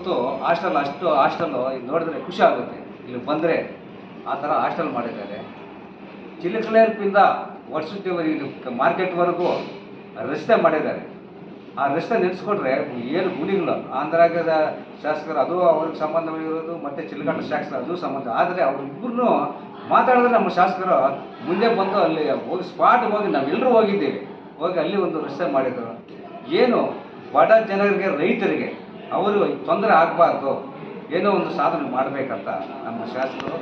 ಇವತ್ತು ಹಾಸ್ಟೆಲ್ ಅಷ್ಟು ಹಾಸ್ಟೆಲ್ಲು ನೋಡಿದ್ರೆ ಖುಷಿ ಆಗುತ್ತೆ. ಇಲ್ಲಿ ಬಂದರೆ ಆ ಥರ ಹಾಸ್ಟೆಲ್ ಮಾಡಿದ್ದಾರೆ. ಚಿಲಕಲೇರ್ಪಿಂದ ವರ್ಷದವರೆಗೆ ಮಾರ್ಕೆಟ್ವರೆಗೂ ರಸ್ತೆ ಮಾಡಿದ್ದಾರೆ. ಆ ರಸ್ತೆ ನೆನೆಸ್ಕೊಂಡ್ರೆ ಏನು ಗುಣಿಗಳು ಆಂಧ್ರಾಗದ ಶಾಸಕರು ಅದು ಅವ್ರಿಗೆ ಸಂಬಂಧವಾಗಿರೋದು ಮತ್ತು ಚಿಲಕಟ್ಟ ಶಾಸಕರು ಅದು ಸಂಬಂಧ. ಆದರೆ ಅವರಿಬ್ಬರನ್ನು ಮಾತಾಡಿದ್ರೆ ನಮ್ಮ ಶಾಸಕರು ಮುಂದೆ ಬಂದು ಅಲ್ಲಿ ಹೋಗಿ ಸ್ಪಾಟ್ ಹೋಗಿ ನಾವೆಲ್ಲರೂ ಹೋಗಿದ್ದೀವಿ. ಹೋಗಿ ಅಲ್ಲಿ ಒಂದು ರಸ್ತೆ ಮಾಡಿದರು. ಏನು ಬಡ ಜನರಿಗೆ, ರೈತರಿಗೆ ಅವರು ತೊಂದರೆ ಆಗಬಾರ್ದು. ಏನೋ ಒಂದು ಸಾಧನೆ ಮಾಡಬೇಕಂತ ನಮ್ಮ ಶಾಸಕರು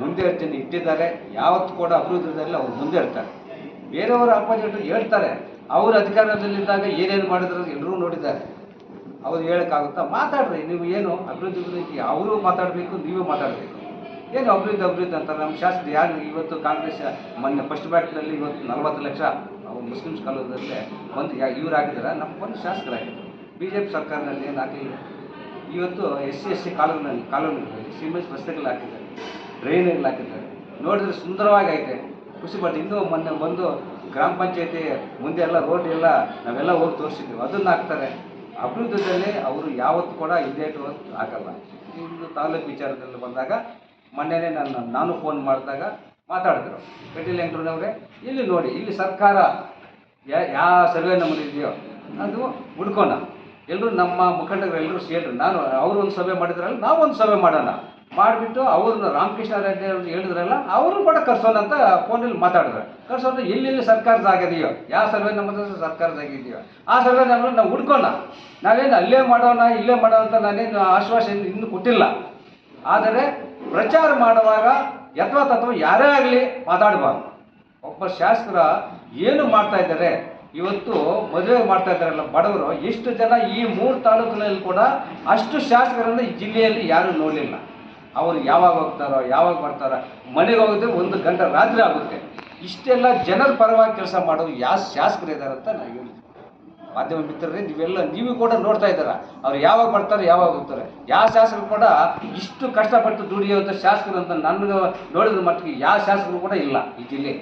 ಮುಂದೆ ಜನ ಇಟ್ಟಿದ್ದಾರೆ. ಯಾವತ್ತು ಕೂಡ ಅಭಿವೃದ್ಧಿದಲ್ಲಿ ಅವ್ರು ಮುಂದೆ ಇರ್ತಾರೆ. ಬೇರೆಯವರ ಅಪೋಸಿಟ್ ಹೇಳ್ತಾರೆ. ಅವರು ಅಧಿಕಾರದಲ್ಲಿದ್ದಾಗ ಏನೇನು ಮಾಡಿದ್ರು ಎಲ್ಲರೂ ನೋಡಿದ್ದಾರೆ. ಅವ್ರು ಹೇಳೋಕ್ಕಾಗುತ್ತಾ? ಮಾತಾಡ್ರಿ, ನೀವು ಏನು ಅಭಿವೃದ್ಧಿ ಗುరించి ಅವರು ಮಾತಾಡಬೇಕು, ನೀವು ಮಾತಾಡಬೇಕು. ಏನು ಅಭಿವೃದ್ಧಿ ಅಭಿವೃದ್ಧಿ ಅಂತಾರೆ ನಮ್ಮ ಶಾಸಕರು ಯಾರು? ಇವತ್ತು ಕಾಂಗ್ರೆಸ್ ಮೊನ್ನೆ ಫಸ್ಟ್ ಬ್ಯಾಟ್ನಲ್ಲಿ ಇವತ್ತು ನಲವತ್ತು ಲಕ್ಷ ಮುಸ್ಲಿಮ್ಸ್ ಕಾಲದಲ್ಲೇ ಒಂದು ಇವರಾಗಿದ್ದಾರೆ. ನಮ್ಮ ಒಂದು ಶಾಸಕರಾಗಿದ್ದರು. ಬಿ ಜೆ ಪಿ ಸರ್ಕಾರದಲ್ಲಿ ಏನು ಹಾಕಲಿಲ್ಲ ಇವತ್ತು ಎಸ್ ಸಿ ಎಸ್ ಸಿ ಕಾಲೋನಿನಲ್ಲಿ, ಕಾಲೋನಿಗಳಲ್ಲಿ ಸಿಮೆಂಟ್ ರಸ್ತೆಗಳು ಹಾಕಿದ್ದಾರೆ ಡ್ರೈನ್ಗಳು ಹಾಕಿದ್ದಾರೆ. ನೋಡಿದ್ರೆ ಸುಂದರವಾಗಿ ಐತೆ. ಖುಷಿ ಪಟ್ಟು ಇನ್ನೂ ಮೊನ್ನೆ ಬಂದು ಗ್ರಾಮ ಪಂಚಾಯತಿ ಮುಂದೆ ಎಲ್ಲ ರೋಡ್ ಎಲ್ಲ ನಾವೆಲ್ಲ ಹೋಗಿ ತೋರಿಸಿದ್ದೀವಿ. ಅದನ್ನು ಹಾಕ್ತಾರೆ. ಅಭಿವೃದ್ಧಿಯಲ್ಲಿ ಅವರು ಯಾವತ್ತು ಕೂಡ ಇದೇಟು ಹಾಕಲ್ಲ. ಇನ್ನು ತಾಲೂಕು ವಿಚಾರದಲ್ಲಿ ಬಂದಾಗ ಮೊನ್ನೆ ನಾನು ನಾನು ಫೋನ್ ಮಾಡಿದಾಗ ಮಾತಾಡಿದ್ರು. ಕಟೀಲ್ ಇಲ್ಲಿ ನೋಡಿ, ಇಲ್ಲಿ ಸರ್ಕಾರ ಯಾ ಯಾವ ಸರ್ವೆ ನಮ್ಮಲ್ಲಿ ಇದೆಯೋ, ಅದು ಹುಡ್ಕೋಣ. ಎಲ್ಲರೂ ನಮ್ಮ ಮುಖಂಡರು ಎಲ್ಲರೂ ಸೇರಿ ನಾನು, ಅವರು ಒಂದು ಸಭೆ ಮಾಡಿದ್ರಲ್ಲ, ನಾವು ಒಂದು ಸಭೆ ಮಾಡೋಣ. ಮಾಡಿಬಿಟ್ಟು ಅವ್ರನ್ನ ರಾಮಕೃಷ್ಣ ರೆಡ್ಡಿ ಅವ್ರು ಹೇಳಿದ್ರಲ್ಲ, ಅವರು ಕೂಡ ಕರ್ಸೋಣ ಅಂತ ಫೋನಲ್ಲಿ ಮಾತಾಡಿದ್ರೆ. ಕರ್ಸೋಣ ಎಲ್ಲೆಲ್ಲಿ ಸರ್ಕಾರ ಆಗಿದೆಯೋ ಯಾವ ಸರ್ವೆ ನಮ್ಮ ಸರ್ಕಾರ ಆಗಿದೆಯೋ ಆ ಸರ್ವೆ ನಮ್ಮನ್ನು ನಾವು ಹುಡ್ಕೋಣ. ನಾವೇನು ಅಲ್ಲೇ ಮಾಡೋಣ, ಇಲ್ಲೇ ಮಾಡೋಣ ಅಂತ ನಾನೇನು ಆಶ್ವಾಸನೆ ಇನ್ನೂ ಕೊಟ್ಟಿಲ್ಲ. ಆದರೆ ಪ್ರಚಾರ ಮಾಡುವಾಗ ಯಥವಾ ತತ್ವ ಯಾರೇ ಆಗಲಿ ಮಾತಾಡಬಾರ್ದು. ಒಬ್ಬ ಶಾಸಕರ ಏನು ಮಾಡ್ತಾ ಇದ್ದಾರೆ ಇವತ್ತು ಮದುವೆ ಮಾಡ್ತಾ ಇದ್ದಾರಲ್ಲ ಬಡವರು, ಎಷ್ಟು ಜನ ಈ ಮೂರು ತಾಲೂಕಿನಲ್ಲಿ ಕೂಡ ಅಷ್ಟು ಶಾಸಕರನ್ನು ಈ ಜಿಲ್ಲೆಯಲ್ಲಿ ಯಾರೂ ನೋಡಲಿಲ್ಲ. ಅವರು ಯಾವಾಗ ಹೋಗ್ತಾರೋ, ಯಾವಾಗ ಬರ್ತಾರೋ, ಮನೆಗೆ ಹೋಗೋದೇ ಒಂದು ಗಂಟೆ ರಾತ್ರಿ ಆಗುತ್ತೆ. ಇಷ್ಟೆಲ್ಲ ಜನರ ಪರವಾಗಿ ಕೆಲಸ ಮಾಡೋರು ಯಾವ ಶಾಸಕರು ಇದ್ದಾರೆ ಅಂತ ನಾನು ಹೇಳ್ತೀನಿ ಮಾಧ್ಯಮ ಮಿತ್ರರೇ, ನೀವೆಲ್ಲ, ನೀವು ಕೂಡ ನೋಡ್ತಾ ಇದ್ದಾರ. ಅವ್ರು ಯಾವಾಗ ಬರ್ತಾರೆ, ಯಾವಾಗ ಹೋಗ್ತಾರೆ. ಯಾವ ಶಾಸಕರು ಕೂಡ ಇಷ್ಟು ಕಷ್ಟಪಟ್ಟು ದುಡಿಯುವಂಥ ಶಾಸಕರು ಅಂತ ನನಗೆ ನೋಡಿದ ಮಟ್ಟಿಗೆ ಯಾವ ಶಾಸಕರು ಕೂಡ ಇಲ್ಲ ಈ ಜಿಲ್ಲೆ.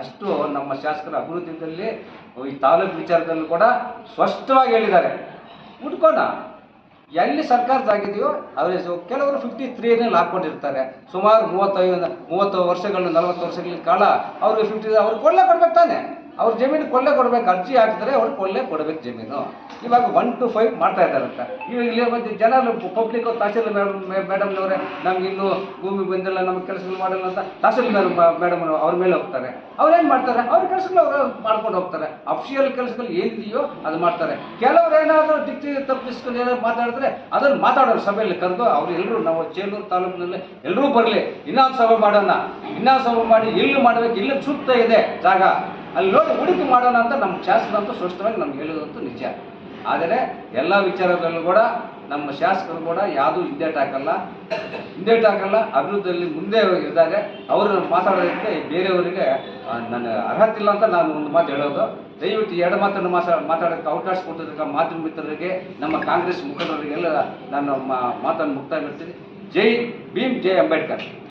ಅಷ್ಟು ನಮ್ಮ ಶಾಸಕರ ಅಭಿವೃದ್ಧಿಯಲ್ಲಿ ಈ ತಾಲೂಕು ವಿಚಾರದಲ್ಲೂ ಕೂಡ ಸ್ಪಷ್ಟವಾಗಿ ಹೇಳಿದ್ದಾರೆ. ಮುಟ್ಕೋಣ ಎಲ್ಲಿ ಸರ್ಕಾರದಾಗಿದೆಯೋ ಅವರೇ ಕೆಲವರು ಫಿಫ್ಟಿ ತ್ರೀನಲ್ಲಿ ಹಾಕ್ಕೊಂಡಿರ್ತಾರೆ ಸುಮಾರು ಮೂವತ್ತೈದು, ಮೂವತ್ತು ವರ್ಷಗಳು, ನಲವತ್ತು ವರ್ಷಗಳ ಕಾಲ ಅವ್ರಿಗೆ ಫಿಫ್ಟಿ ಅವ್ರಿಗೆ ಕೊಡಲೇ ಕೊಡ್ಬೇಕು ತಾನೆ. ಅವ್ರ ಜಮೀನು ಕೊಲ್ಲೆ ಕೊಡ್ಬೇಕು, ಅರ್ಜಿ ಹಾಕಿದ್ರೆ ಅವ್ರು ಕೊಲ್ಲೆ ಕೊಡ್ಬೇಕು ಜಮೀನು. ಇವಾಗ ಒನ್ ಟು ಫೈವ್ ಮಾಡ್ತಾ ಇದ್ದಾರಂತ. ಇವಾಗ ಇಲ್ಲಿ ಮತ್ತೆ ಜನ ಪಬ್ಲಿಕ್ ತಹಸೀಲ್ ಮೇಡಮ್ನವರೇ, ನಮ್ಗೆ ಇನ್ನೂ ಭೂಮಿ ಬಂದಿಲ್ಲ ನಮ್ಗೆ ಕೆಲಸಗಳು ಮಾಡಲ್ಲ ಅಂತ ತಹಸೀಲ್ ಮೇಡಮ್ ಅವ್ರ ಮೇಲೆ ಹೋಗ್ತಾರೆ. ಅವ್ರೇನು ಮಾಡ್ತಾರೆ? ಅವ್ರ ಕೆಲಸಗಳು ಅವರು ಮಾಡ್ಕೊಂಡು ಹೋಗ್ತಾರೆ. ಅಫಿಷಿಯಲ್ ಕೆಲಸಗಳು ಏನಿದೆಯೋ ಅದು ಮಾಡ್ತಾರೆ. ಕೆಲವ್ರು ಏನಾದರೂ ದಿಕ್ಕಿ ತಪ್ಪಿಸ್ಕೊಂಡು ಏನಾದ್ರು ಮಾತಾಡಿದ್ರೆ ಅದನ್ನು ಮಾತಾಡೋರು ಸಭೆಯಲ್ಲಿ ಕರೆದು ಅವ್ರು ಎಲ್ಲರೂ ನಾವು ಚೇಲೂರು ತಾಲೂಕಿನಲ್ಲಿ ಎಲ್ಲರೂ ಬರಲಿ ಇನ್ನೊಂದು ಸಭೆ ಮಾಡೋಣ ಇನ್ನೊಂದು ಸಭೆ ಮಾಡಿ ಇಲ್ಲಿ ಮಾಡಬೇಕು ಇಲ್ಲಿ ಸೂಕ್ತ ಇದೆ ಜಾಗ. ಅಲ್ಲಿ ನೋಡಿ ಹೂಡಿಕೆ ಮಾಡೋಣ ಅಂತ ನಮ್ಮ ಶಾಸಕರಂತೂ ಸ್ಪಷ್ಟವಾಗಿ ನಮ್ಗೆ ಹೇಳೋದಂತೂ ನಿಜ. ಆದರೆ ಎಲ್ಲ ವಿಚಾರದಲ್ಲೂ ಕೂಡ ನಮ್ಮ ಶಾಸಕರು ಕೂಡ ಯಾವುದೂ ಹಿಂದೇಟ್ ಹಾಕಲ್ಲ ಹಿಂದೇಟ್ ಹಾಕಲ್ಲ ಅಭಿವೃದ್ಧಿಯಲ್ಲಿ ಮುಂದೆ ಇದ್ದಾರೆ. ಅವರು ಮಾತಾಡೋದಕ್ಕೆ ಬೇರೆಯವರಿಗೆ ನನ್ನ ಅರ್ಹತೆ ಇಲ್ಲ ಅಂತ ನಾನು ಒಂದು ಮಾತು ಹೇಳೋದು. ದಯವಿಟ್ಟು ಎರಡು ಮಾತನ್ನು ಮಾತಾ ಮಾತಾಡೋಕ್ಕೆ ಅವಕಾಶ ಕೊಟ್ಟಿದ್ದಕ್ಕೆ ಮಾಧ್ಯಮ ಮಿತ್ರರಿಗೆ, ನಮ್ಮ ಕಾಂಗ್ರೆಸ್ ಮುಖಂಡರಿಗೆಲ್ಲ ನಾನು ಮಾತನ್ನು ಮುಕ್ತಾಯ ಮಾಡ್ತೀನಿ. ಜೈ ಭೀಮ್, ಜೈ ಅಂಬೇಡ್ಕರ್.